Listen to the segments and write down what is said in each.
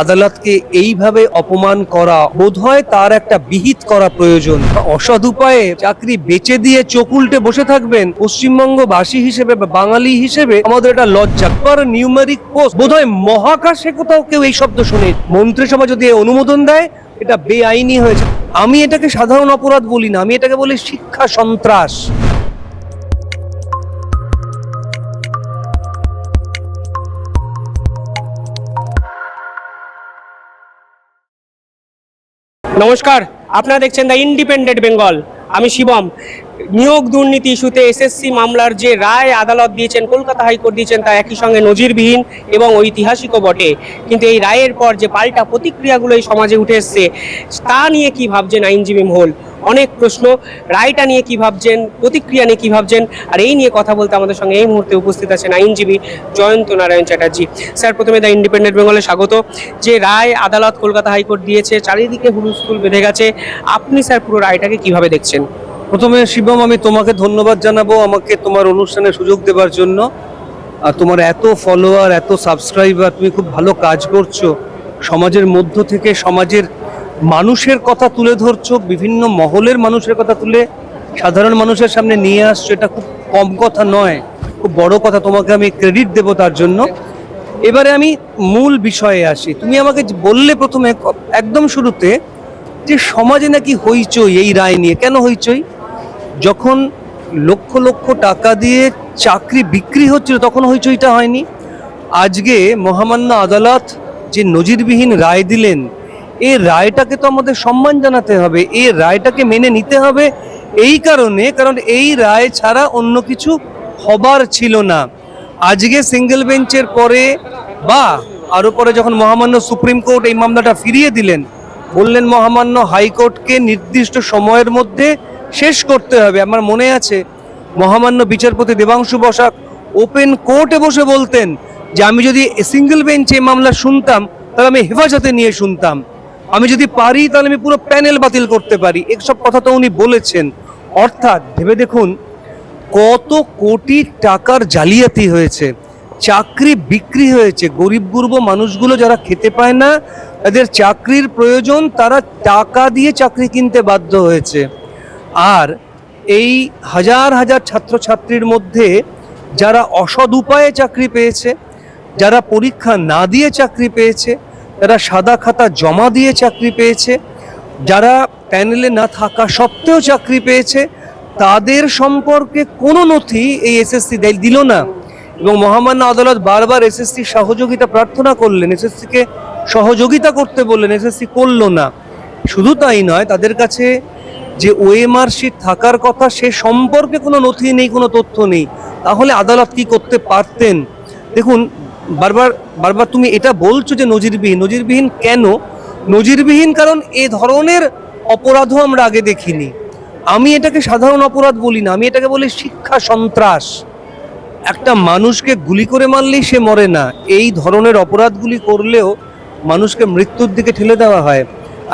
আদালতকে এইভাবে অপমান করা বোধহয় তার একটা বিহিত করা প্রয়োজন। অসৎ উপায়ে চাকরি বেচে দিয়ে চোখ উল্টে বসে থাকবেন পশ্চিমবঙ্গবাসী হিসেবে বা বাঙালি হিসেবে আমাদের এটা লজ্জা। পর নিউমেরিক পোস্ট বোধহয় মহাকাশে কোথাও কেউ এই শব্দ শুনে। মন্ত্রিসভা যদি অনুমোদন দেয়, এটা বেআইনি হয়েছে। আমি এটাকে সাধারণ অপরাধ বলি না, আমি এটাকে বলি শিক্ষা সন্ত্রাস। নমস্কার আপনারা দেখছেন দ্য ইন্ডিপেন্ডেন্ট বেঙ্গল। আমি শিবম। নিয়োগ দুর্নীতি ইস্যুতে এসএসসি মামলার যে রায় আদালত দিয়েছেন, কলকাতা হাইকোর্ট দিয়েছেন তা একই সঙ্গে নজিরবিহীন এবং ঐতিহাসিকও বটে। কিন্তু এই রায়ের পর যে পাল্টা প্রতিক্রিয়াগুলো এই সমাজে উঠে এসছে, তা নিয়ে কি ভাবছেন আইনজীবী মহল? অনেক প্রশ্ন, রায়টা নিয়ে কি ভাবছেন, প্রতিক্রিয়া নিয়ে কি ভাবছেন, আর এই নিয়ে কথা বলতে আমাদের সঙ্গে এই মুহূর্তে উপস্থিত আছেন আইনজীবী জয়ন্ত নারায়ণ চ্যাটার্জি। স্যার, প্রথমে দ্য ইন্ডিপেন্ডেন্ট বেঙ্গলে স্বাগত। যে রায় আদালত কলকাতা হাইকোর্ট দিয়েছে, চারিদিকে হুলুস্থুল বেঁধে গেছে। আপনি, স্যার, পুরো রায়টাকে কীভাবে দেখছেন? প্রথমে শিবম, আমি তোমাকে ধন্যবাদ জানাব আমাকে তোমার অনুষ্ঠানে সুযোগ দেওয়ার জন্য। আর তোমার এত ফলোয়ার এত সাবস্ক্রাইবার তুমি খুব ভালো কাজ করছ। সমাজের মধ্য থেকে সমাজের মানুষের কথা তুলে ধরছো, বিভিন্ন মহলের মানুষের কথা তুলে সাধারণ মানুষের সামনে নিয়ে আসছো, এটা খুব কম কথা নয়, খুব বড় কথা, তোমাকে আমি ক্রেডিট দেবো তার জন্য। এবারে আমি মূল বিষয়ে আসি। তুমি আমাকে বললে প্রথমে, একদম শুরুতে, যে সমাজে নাকি হইচই, এই রায় নিয়ে। কেন হইচই? যখন লক্ষ লক্ষ টাকা দিয়ে চাকরি বিক্রি হচ্ছিল, তখন হইচইটা হয়নি। আজকে মহামান্য আদালত যে নজিরবিহীন রায় দিলেন, এই রায়টাকে তো আমাদের সম্মান জানাতে হবে, এই রায়টাকে মেনে নিতে হবে এই কারণে, কারণ এই রায় ছাড়া অন্য কিছু হবার ছিল না। আজকে সিঙ্গেল বেঞ্চের পরে বা আরও পরে যখন মহামান্য সুপ্রিম কোর্ট এই মামলাটা ফিরিয়ে দিলেন, বললেন মহামান্য হাইকোর্টকে নির্দিষ্ট সময়ের মধ্যে শেষ করতে হবে। আমার মনে আছে, মহামান্য বিচারপতি দেবাংশু বসাক ওপেন কোর্টে বসে বলতেন যে, আমি যদি সিঙ্গেল বেঞ্চে মামলা শুনতাম, তাহলে আমি হেফাজতে নিয়ে শুনতাম। আমি যদি পারি, তাহলে আমি পুরো প্যানেল বাতিল করতে পারি। এসব কথা তো উনি বলেছেন। অর্থাৎ, ভেবে দেখুন, কত কোটি টাকার জালিয়াতি হয়েছে, চাকরি বিক্রি হয়েছে, গরিব গুরব মানুষগুলো যারা খেতে পায় না, তাদের চাকরির প্রয়োজন, তারা টাকা দিয়ে চাকরি কিনতে বাধ্য হয়েছে। আর এই হাজার হাজার ছাত্রছাত্রীর মধ্যে যারা অসৎ উপায়ে চাকরি পেয়েছে, যারা পরীক্ষা না দিয়ে চাকরি পেয়েছে, যারা সাদা খাতা জমা দিয়ে চাকরি পেয়েছে, যারা প্যানেলে না থাকা সত্ত্বেও চাকরি পেয়েছে, তাদের সম্পর্কে কোনো নথি এই এসএসসি দিল না। এবং মহামান্য আদালত বারবার এসএসসি সহযোগিতা প্রার্থনা করলেন এসএসসিকে সহযোগিতা করতে বললেন, এসএসসি করল না। শুধু তাই নয়, তাদের কাছে যে ওএমআর শিট থাকার কথা, সে সম্পর্কে কোনো নথি নেই, কোনো তথ্য নেই। তাহলে আদালত কি করতে পারতেন? দেখুন, বারবার বারবার তুমি এটা বলছো যে নজিরবিহীন। নজিরবিহীন কেন? নজিরবিহীন কারণ এ ধরনের অপরাধও আমরা আগে দেখিনি। আমি এটাকে সাধারণ অপরাধ বলি না, আমি এটাকে বলি শিক্ষা সন্ত্রাস। একটা মানুষকে গুলি করে মারলেই সে মরে না। এই ধরনের অপরাধগুলি করলেও মানুষকে মৃত্যুর দিকে ঠেলে দেওয়া হয়।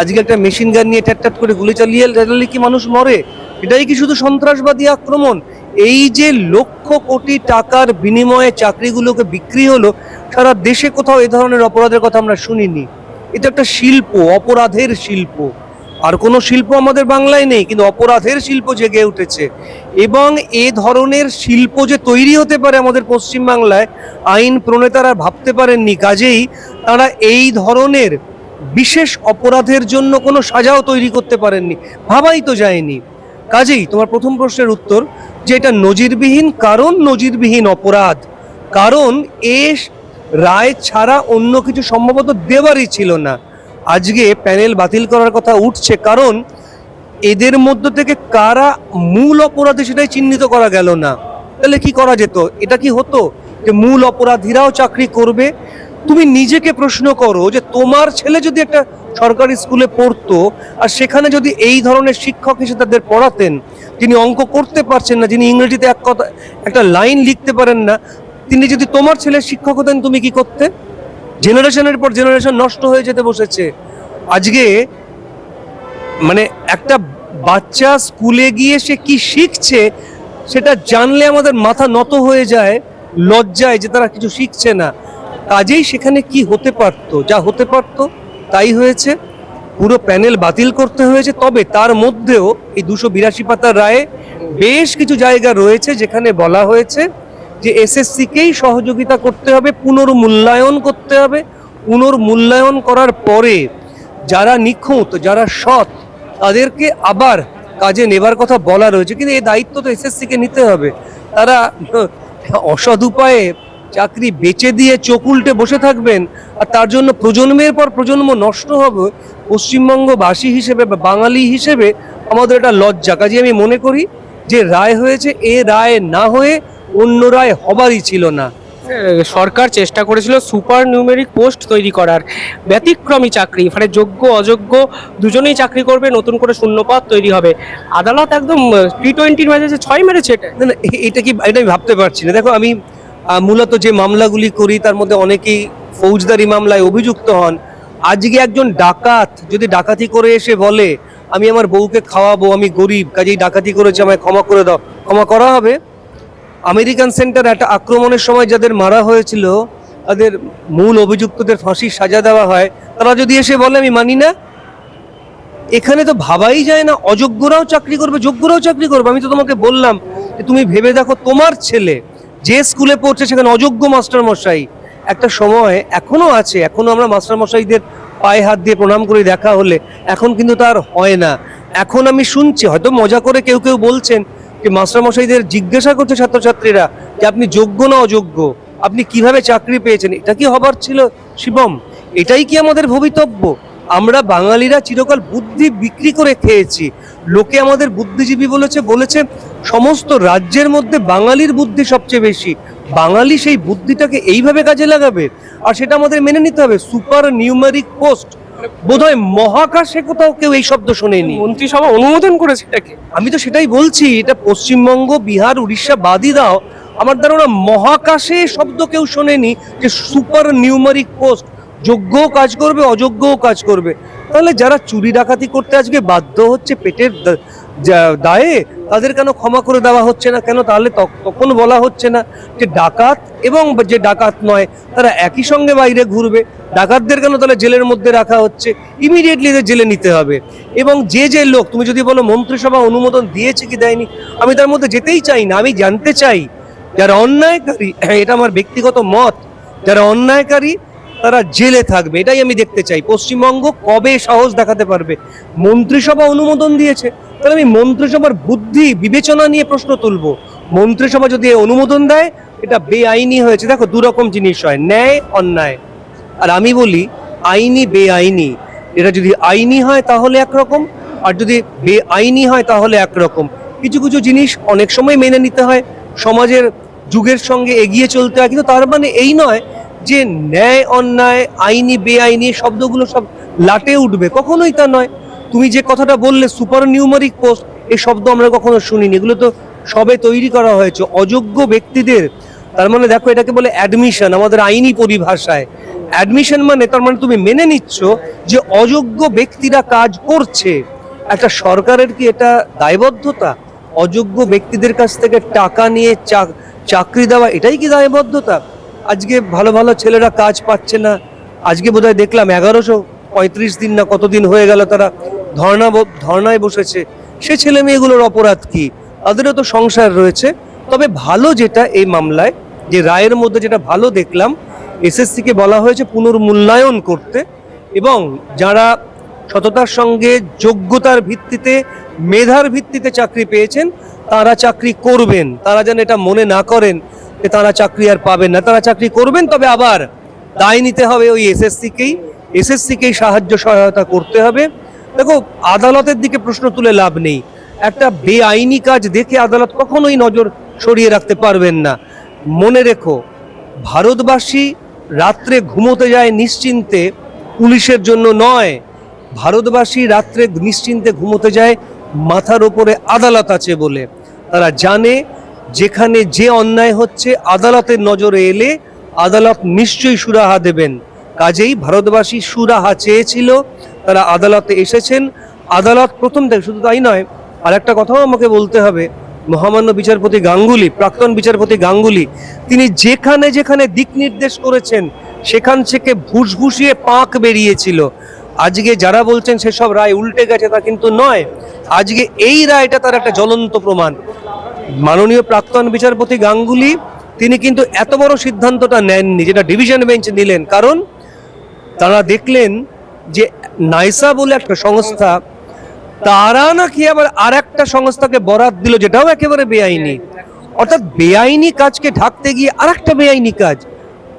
আজকে একটা মেশিন গান নিয়ে ট্যাট করে গুলি চালিয়ে চালালে কি মানুষ মরে? এটাই কি শুধু সন্ত্রাসবাদী আক্রমণ? এই যে লক্ষ কোটি টাকার বিনিময়ে চাকরিগুলোকে বিক্রি হলো, সারা দেশে কোথাও এ ধরনের অপরাধের কথা আমরা শুনিনি। এটা একটা শিল্প, অপরাধের শিল্প। আর কোনো শিল্প আমাদের বাংলায় নেই, কিন্তু অপরাধের শিল্প জেগে উঠেছে। এবং এ ধরনের শিল্প যে তৈরি হতে পারে আমাদের পশ্চিমবাংলায় আইন প্রণেতারা ভাবতে পারেননি। কাজেই তারা এই ধরনের বিশেষ অপরাধের জন্য কোনো সাজাও তৈরি করতে পারেননি। ভাবাই তো যায়নি। কাজেই তোমার প্রথম প্রশ্নের উত্তর, যে এটা নজিরবিহীন কারণ, নজিরবিহীন অপরাধ। কারণ এ রায় ছাড়া অন্য কিছু সম্ভবত দেওয়ারই ছিল না। আজকে প্যানেল বাতিল করার কথা উঠছে। কারণ এদের মধ্য থেকে কারা মূল অপরাধী সেটাই চিহ্নিত করা গেল না। তাহলে কি করা যেত? এটা কি হতো যে মূল অপরাধীরাও চাকরি করবে তুমি নিজেকে প্রশ্ন করো যে তোমার ছেলে যদি একটা সরকারি স্কুলে পড়তো আর সেখানে যদি এই ধরনের শিক্ষক এসে তাদের পড়াতেন, যিনি অঙ্ক করতে পারছেন না, যিনি ইংরেজিতে এক কথা, একটা লাইন লিখতে পারেন না, তিনি যদি তোমার ছেলের শিক্ষক হতেন, তুমি কি করতে? জেনারেশনের পর জেনারেশন নষ্ট হয়ে যেতে বসেছে। আজকে মানে একটা বাচ্চা স্কুলে গিয়ে সে কি শিখছে, সেটা জানলে আমাদের মাথা নত হয়ে যায়, লজ্জায় যে তারা কিছু শিখছে না। কাজেই সেখানে কি হতে পারতো, যা হতে পারতো, তাই হয়েছে। পুরো প্যানেল বাতিল করতে হয়েছে, তবে তার মধ্যেও এই দুশো বিরাশি পাতার রায়ে বেশ কিছু জায়গা রয়েছে যেখানে বলা হয়েছে যে এসএসসিকেই সহযোগিতা করতে হবে, পুনর্মূল্যায়ন করতে হবে। পুনর্মূল্যায়ন করার পরে যারা নিখুঁত, যারা সৎ, তাদেরকে আবার কাজে নেবার কথা বলা রয়েছে। কিন্তু এই দায়িত্ব তো এসএসসিকে নিতে হবে। তারা অসৎ উপায়ে চাকরি বেচে দিয়ে চোখ উল্টে বসে থাকবেন আর তার জন্য প্রজন্মের পর প্রজন্ম নষ্ট হবে। পশ্চিমবঙ্গবাসী হিসেবে বা বাঙালি হিসেবে আমাদের এটা লজ্জা। কাজে আমি মনে করি যে রায় হয়েছে এ রায় না হয়ে অন্য রায় হবারই ছিল না। সরকার চেষ্টা করেছিল সুপার নিউমেরিক পোস্ট তৈরি করার। ব্যতিক্রমী চাকরি মানে যোগ্য অযোগ্য দুজনেই চাকরি করবে নতুন করে শূন্যপদ তৈরি হবে। আদালত একদম টি টোয়েন্টির ম্যাচে ছয় মেরেছে এটা। না এটা কি এটা আমি ভাবতে পারছি না। দেখো আমি মূলত যে মামলাগুলি করি, তার মধ্যে অনেকেই ফৌজদারি মামলায় অভিযুক্ত হন। আজকে একজন ডাকাত যদি ডাকাতি করে এসে বলে, আমি আমার বউকে খাওয়াবো, আমি গরিব, কাজেই ডাকাতি করেছি, আমায় ক্ষমা করে দাও। ক্ষমা করা হবে। আমেরিকান সেন্টার একটা আক্রমণের সময় যাদের মারা হয়েছিল, তাদের মূল অভিযুক্তদের ফাঁসির সাজা দেওয়া হয়, তারা যদি এসে বলে, আমি মানি না, এখানে তো ভাবাই যায় না, অযোগ্যরাও চাকরি করবে, যোগ্যরাও চাকরি করবে। আমি তো তোমাকে বললাম যে, তুমি ভেবে দেখো, তোমার ছেলে যে স্কুলে পড়ছে সেখানে অযোগ্য মাস্টার মশাই একটা সময় এখনও আছে, এখনও আমরা মাস্টার মশাইদের পায়ে হাত দিয়ে প্রণাম করে দেখা হলে, এখন কিন্তু তার হয় না। এখন আমি শুনছি, হয়তো মজা করে কেউ কেউ বলছেন যে মাস্টার মশাইদের জিজ্ঞাসা করছে ছাত্রছাত্রীরা যে আপনি যোগ্য না অযোগ্য? আপনি কীভাবে চাকরি পেয়েছেন? এটা কি হবার ছিল শিবম? এটাই কি আমাদের ভবিতব্য? আমরা বাঙালিরা চিরকাল বুদ্ধি বিক্রি করে খেয়েছি। লোকে আমাদের বুদ্ধিজীবী বলেছে বলেছে সমস্ত রাজ্যের মধ্যে বাঙালির বুদ্ধি সবচেয়ে বেশি। বাঙালি সেই বুদ্ধিটাকে এইভাবে কাজে লাগাবে? আর সেটা আমাদের মেনে নিতে হবে। Super numeric post. বোধহয় মহাকাশে কোথাও কেউ এই শব্দ শোনেনি। মন্ত্রিসভা অনুমোদন করেছে এটাকে। আমি তো সেটাই বলছি এটা পশ্চিমবঙ্গ বিহার উড়িষ্যা বাদই দাও। আমার ধারণা মহাকাশে শব্দ কেউ শোনেনি যে সুপার নিউমারিক পোস্ট। যোগ্যও কাজ করবে, অযোগ্যও কাজ করবে। তাহলে যারা চুরি ডাকাতি করতে আজকে বাধ্য হচ্ছে পেটের দায়ে, তাদের কেন ক্ষমা করে দেওয়া হচ্ছে না? কেন তাহলে তখ- তখন বলা হচ্ছে না যে ডাকাত এবং যে ডাকাত নয়, তারা একই সঙ্গে বাইরে ঘুরবে। ডাকাতদের কেন তাহলে জেলের মধ্যে রাখা হচ্ছে? ইমিডিয়েটলি জেলে নিতে হবে। এবং যে যে লোক, তুমি যদি বলো মন্ত্রিসভা অনুমোদন দিয়েছে কি দেয়নি, আমি তার মধ্যে যেতেই চাই না, আমি জানতে চাই। যারা অন্যায়কারী এটা আমার ব্যক্তিগত মত, যারা অন্যায়কারী তারা জেলে থাকবে, এটাই আমি দেখতে চাই। পশ্চিমবঙ্গ কবে সাহস দেখাতে পারবে? মন্ত্রিসভা অনুমোদন দিয়েছে, তাহলে আমি মন্ত্রিসভার বুদ্ধি, বিবেচনা নিয়ে প্রশ্ন তুলব। মন্ত্রিসভা যদি অনুমোদন দেয়, এটা বেআইনি হয়েছে। দেখো দু রকম জিনিস হয়, ন্যায়, অন্যায়। আর আমি বলি, আইনি, বেআইনি। এটা যদি আইনি হয়, তাহলে একরকম। আর যদি বেআইনি হয়, তাহলে একরকম। কিছু কিছু জিনিস অনেক সময় মেনে নিতে হয়। সমাজের যুগের সঙ্গে এগিয়ে চলতে হয়। কিন্তু তার মানে এই নয় যে ন্যায়, অন্যায়, আইনি, বেআইনি শব্দগুলো সব লাটে উঠবে, কখনোই তা নয়। তুমি যে কথাটা বললে, সুপার নিউমারিক পোস্ট এই শব্দ আমরা কখনো শুনিনি। এগুলো তো সবে তৈরি করা হয়েছে, অযোগ্য ব্যক্তিদের। তার মানে দেখো, এটাকে বলে অ্যাডমিশন আমাদের আইনি পরিভাষায়। অ্যাডমিশন মানে তার মানে তুমি মেনে নিচ্ছ যে অযোগ্য ব্যক্তিরা কাজ করছে। একটা সরকারের কি এটা দায়বদ্ধতা? অযোগ্য ব্যক্তিদের কাছ থেকে টাকা নিয়ে চাক- চাকরি দেওয়া, এটাই কি দায়বদ্ধতা? আজকে ভালো ভালো ছেলেরা কাজ পাচ্ছে না। আজকে বোধহয় দেখলাম এগারোশো পঁয়ত্রিশ দিন না কতদিন হয়ে গেল তারা ধর্ণা ধর্নায় বসেছে। সে ছেলে মেয়েগুলোর অপরাধ কি? তাদেরও তো সংসার রয়েছে। তবে ভালো যেটা এই মামলায়, যে রায়ের মধ্যে যেটা ভালো দেখলাম, এসএসসিকে বলা হয়েছে পুনর্মূল্যায়ন করতে এবং যারা সততার সঙ্গে, যোগ্যতার ভিত্তিতে, মেধার ভিত্তিতে চাকরি পেয়েছেন, তারা চাকরি করবেন। তারা যেন এটা মনে না করেন। যে তারা চাকরি আর পাবেন না। তারা চাকরি করবেন, তবে আবার দায় নিতে হবে ওই এসএসসিকেই। এসএসসিকেই সাহায্য সহায়তা করতে হবে। দেখো, আদালতের দিকে প্রশ্ন তুলে লাভ নেই। একটা বেআইনি কাজ দেখে আদালত কখনোই নজর সরিয়ে রাখতে পারবেন না। মনে রেখো, ভারতবাসী রাত্রে ঘুমোতে যায় নিশ্চিন্তে, পুলিশের জন্য নয়। ভারতবাসী রাত্রে নিশ্চিন্তে ঘুমোতে যায়, মাথার ওপরে আদালত আছে বলে। তারা জানে যেখানে যে অন্যায় হচ্ছে, আদালতের নজরে এলে আদালত নিশ্চয়ই সুরাহা দেবেন। কাজেই ভারতবাসী সুরাহা চেয়েছিল, তারা আদালতে এসেছেন। আদালত প্রথম থেকে, শুধু তাই নয় আর একটা কথাও আমাকে বলতে হবে। মহামান্য বিচারপতি গাঙ্গুলি, প্রাক্তন বিচারপতি গাঙ্গুলি, তিনি যেখানে যেখানে দিক নির্দেশ করেছেন, সেখান থেকে ভুসভুসিয়ে পাক বেরিয়েছিল। আজকে যারা বলছেন সেসব রায় উল্টে গেছে তা কিন্তু নয়। আজকে এই রায়টা তার একটা জ্বলন্ত প্রমাণ। মাননীয় প্রাক্তন বিচারপতি গাঙ্গুলি, তিনি কিন্তু এত বড় সিদ্ধান্তটা নেননি, যেটা ডিভিশন বেঞ্চ নিলেন। কারণ তারা দেখলেন যে নাইসা বলে একটা সংস্থা, তারা নাকি আবার আর একটা সংস্থাকে বরাদ দিল, যেটাও একেবারে বেআইনি। অর্থাৎ বেআইনি কাজকে ঢাকতে গিয়ে আর একটা বেআইনি কাজ,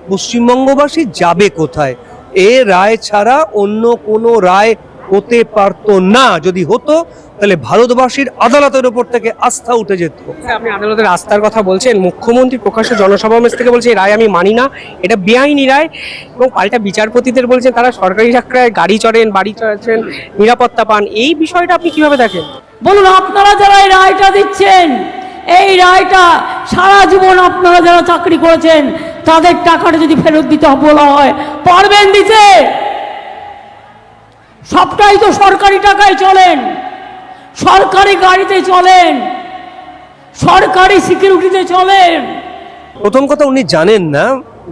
পশ্চিমবঙ্গবাসী যাবে কোথায়? এ রায় ছাড়া অন্য কোনো রায় হতে পারতো না। যদি হতো তাহলে ভারতবাসীর আদালতের উপর থেকে আস্থা উঠে যেত। আপনি আদালতের আস্থার কথা বলছেন মুখ্যমন্ত্রী প্রকাশ্য জনসমাবেশ থেকে বলছে এই রায় আমি মানি না। এটা বেআইনি রায় এবং পাল্টা বিচারপতিদের বলছেন তারা সরকারি চাকরায় গাড়ি চড়েন বাড়ি চড়েন নিরাপত্তা পান। এই বিষয়টা আপনি কীভাবে দেখেন? বলুন আপনারা যারা এই রায়টা দিচ্ছেন এই রায়টা সারা জীবন আপনারা যারা চাকরি করেছেন তাদের টাকাটা যদি ফেরত দিতে বলা হয় পারবেন দিতে? সবটাই তো সরকারি টাকায় চলেন। সরকারি গাড়িতে চলেন, সরকারি সিকিউরিটিতে চলেন। প্রথম কথা উনি জানেন না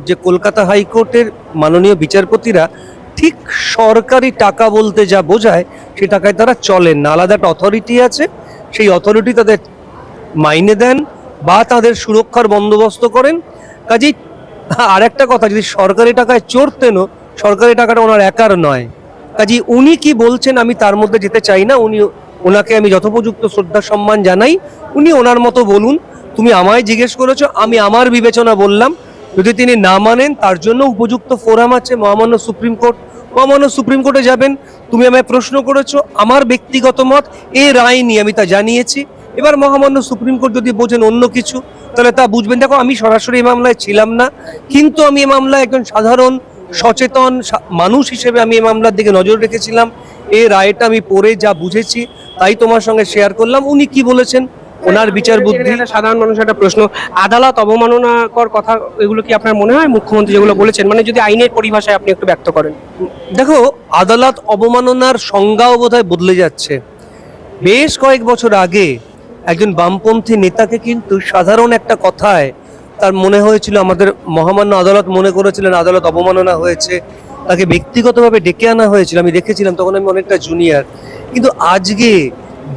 যে কলকাতা হাইকোর্টের মাননীয় বিচারপতিরা ঠিক সরকারি টাকা বলতে যা বোঝায়, সে টাকায় তারা চলেন না। আলাদা একটা অথরিটি আছে, সেই অথরিটি তাদের মাইনে দেন বা তাদের সুরক্ষার বন্দোবস্ত করেন। কাজেই আর একটা কথা, যদি সরকারি টাকায় চড়তেনও সরকারি টাকাটা ওনার একার নয়। কাজেই উনি কি বলছেন আমি তার মধ্যে যেতে চাই না উনি ওনাকে আমি যথোপযুক্ত শ্রদ্ধা, সম্মান জানাই। উনি ওনার মতো বলুন। তুমি আমায় জিজ্ঞেস করেছ, আমি আমার বিবেচনা বললাম। যদি তিনি না মানেন, তার জন্য উপযুক্ত ফোরাম আছে মহামান্য সুপ্রিম কোর্ট। মহামান্য সুপ্রিম কোর্টে যাবেন। তুমি আমায় প্রশ্ন করেছ, আমার ব্যক্তিগত মত, এ রায় নিয়ে আমি তা জানিয়েছি। এবার মহামান্য সুপ্রিম কোর্ট যদি বোঝেন অন্য কিছু, তাহলে তা বুঝবেন। দেখো, আমি সরাসরি এই মামলায় ছিলাম না, কিন্তু আমি এই মামলায় একজন সাধারণ সচেতন মানুষ হিসেবে আমি এই মামলার দিকে নজর রেখেছিলাম। এই রায়টা আমি পড়ে যা বুঝেছি তাই তোমার সঙ্গে শেয়ার করলাম। উনি কি বলেছেন? ওনার বিচার বুদ্ধি সাধারণ মানুষের একটা প্রশ্ন। আদালত অবমাননাকর কথা এগুলো কি আপনার মনে হয়? মুখ্যমন্ত্রী যেগুলো বলেছেন মানে যদি আইনের পরিভাষায় আপনি একটু ব্যক্ত করেন। দেখো আদালত অবমাননার সংজ্ঞাও বোধহয় বদলে যাচ্ছে। বেশ কয়েক বছর আগে একজন বামপন্থী নেতাকে কিন্তু সাধারণ একটা কথায় তার মনে হয়েছিল, আমাদের মহামান্য আদালত মনে করেছিলেন, আদালত অবমাননা হয়েছে, তাকে ব্যক্তিগতভাবে ডেকে আনা হয়েছিল, আমি দেখেছিলাম, তখন আমি অনেকটা জুনিয়র কিন্তু আজকে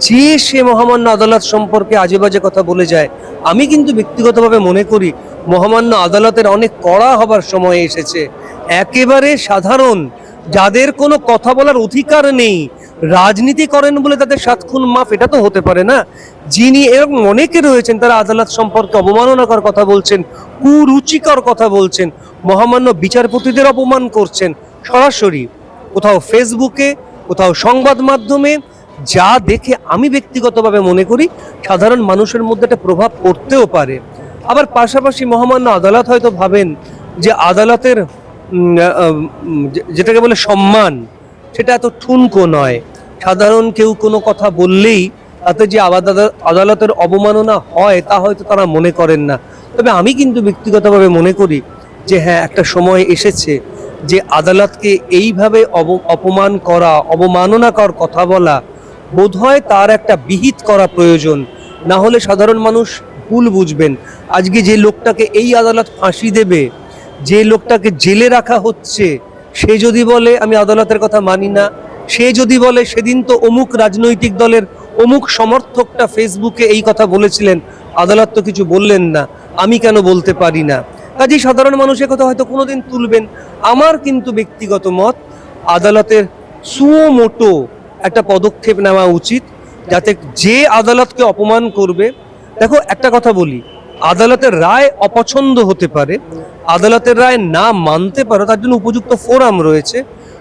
যে সে মহামান্য আদালত সম্পর্কে আজে বাজে কথা বলে যায়, আমি কিন্তু ব্যক্তিগতভাবে মনে করি, মহামান্য আদালতের অনেক কড়া হবার সময় এসেছে। একেবারে সাধারণ, যাদের কোনো কথা বলার অধিকার নেই রাজনীতি করেন বলে তাদের সাত খুন মাফ, এটা তো হতে পারে না। যিনি এরকম অনেকে রয়েছেন, তারা আদালত সম্পর্কে অবমাননাকর কথা বলছেন, কুরুচিকর কথা বলছেন, মহামান্য বিচারপতিদের অপমান করছেন। সরাসরি কোথাও ফেসবুকে, কোথাও সংবাদ মাধ্যমে, যা দেখে আমি ব্যক্তিগতভাবে মনে করি, সাধারণ মানুষের মধ্যে একটা প্রভাব পড়তেও পারে। আবার পাশাপাশি মহামান্য আদালত হয়তো ভাবেন যে আদালতের যেটাকে বলে সম্মান সেটা এত ঠুনকো নয়। সাধারণ কেউ কোনো কথা বললেই তাতে যে আদালতের অবমাননা হয় তা হয়তো তারা মনে করেন না। তবে আমি কিন্তু ব্যক্তিগতভাবে মনে করি যে হ্যাঁ একটা সময় এসেছে যে আদালতকে এইভাবে অপমান করা, অবমাননাকর কথা বলা বোধহয় তার একটা বিহিত করা প্রয়োজন। না হলে সাধারণ মানুষ ভুল বুঝবেন। আজকে যে লোকটাকে এই আদালত ফাঁসি দেবে, যে লোকটাকে জেলে রাখা হচ্ছে সে যদি বলে, আমি আদালতের কথা মানি না, সে যদি বলে, সেদিন তো অমুক রাজনৈতিক দলের অমুক সমর্থকটা ফেসবুকে এই কথা বলেছিলেন, আদালত তো কিছু বললেন না, আমি কেন বলতে পারি না? কাজেই সাধারণ মানুষের কথা হয়তো কোনোদিন তুলবেন। আমার কিন্তু ব্যক্তিগত মত, আদালতের সুও মোটো একটা পদক্ষেপ নেওয়া উচিত, যাতে যে আদালতকে অপমান করবে, দেখো একটা কথা বলি আদালতের রায় অপছন্দ হতে পারে, আদালতের রায় না মানতে পারো, তার জন্য উপযুক্ত ফোরাম রয়েছে।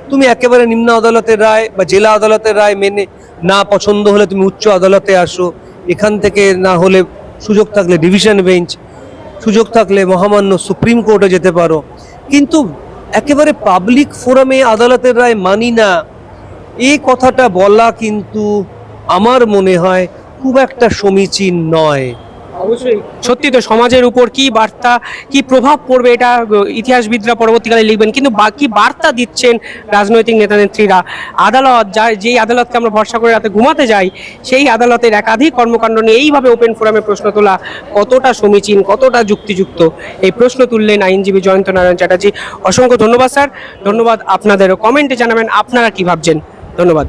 তুমি একেবারে নিম্ন আদালতের রায় বা জেলা আদালতের রায় মেনে না পছন্দ হলে তুমি উচ্চ আদালতে আসো। এখান থেকে না হলে সুযোগ থাকলে ডিভিশন বেঞ্চ, সুযোগ থাকলে মহামান্য সুপ্রিম কোর্টে যেতে পারো। কিন্তু একেবারে পাবলিক ফোরামে আদালতের রায় মানি না এই কথাটা বলা কিন্তু আমার মনে হয় খুব একটা সমীচীন নয়। অবশ্যই। সত্যি তো সমাজের উপর কি বার্তা, কি প্রভাব পড়বে এটা ইতিহাসবিদরা পরবর্তীকালে লিখবেন। কিন্তু বা- কি বার্তা দিচ্ছেন রাজনৈতিক নেতা নেত্রীরা আদালত যা, যেই আদালতকে আমরা ভরসা করে রাতে ঘুমাতে যাই, সেই আদালতের একাধিক কর্মকাণ্ড নিয়ে এইভাবে ওপেন ফোরামে প্রশ্ন তোলা কতটা সমীচীন, কতটা যুক্তিযুক্ত? এই প্রশ্ন তুললেন আইনজীবী জয়ন্ত নারায়ণ চ্যাটার্জি। অসংখ্য ধন্যবাদ, স্যার। ধন্যবাদ আপনাদেরও। কমেন্টে জানাবেন আপনারা কি ভাবছেন। ধন্যবাদ।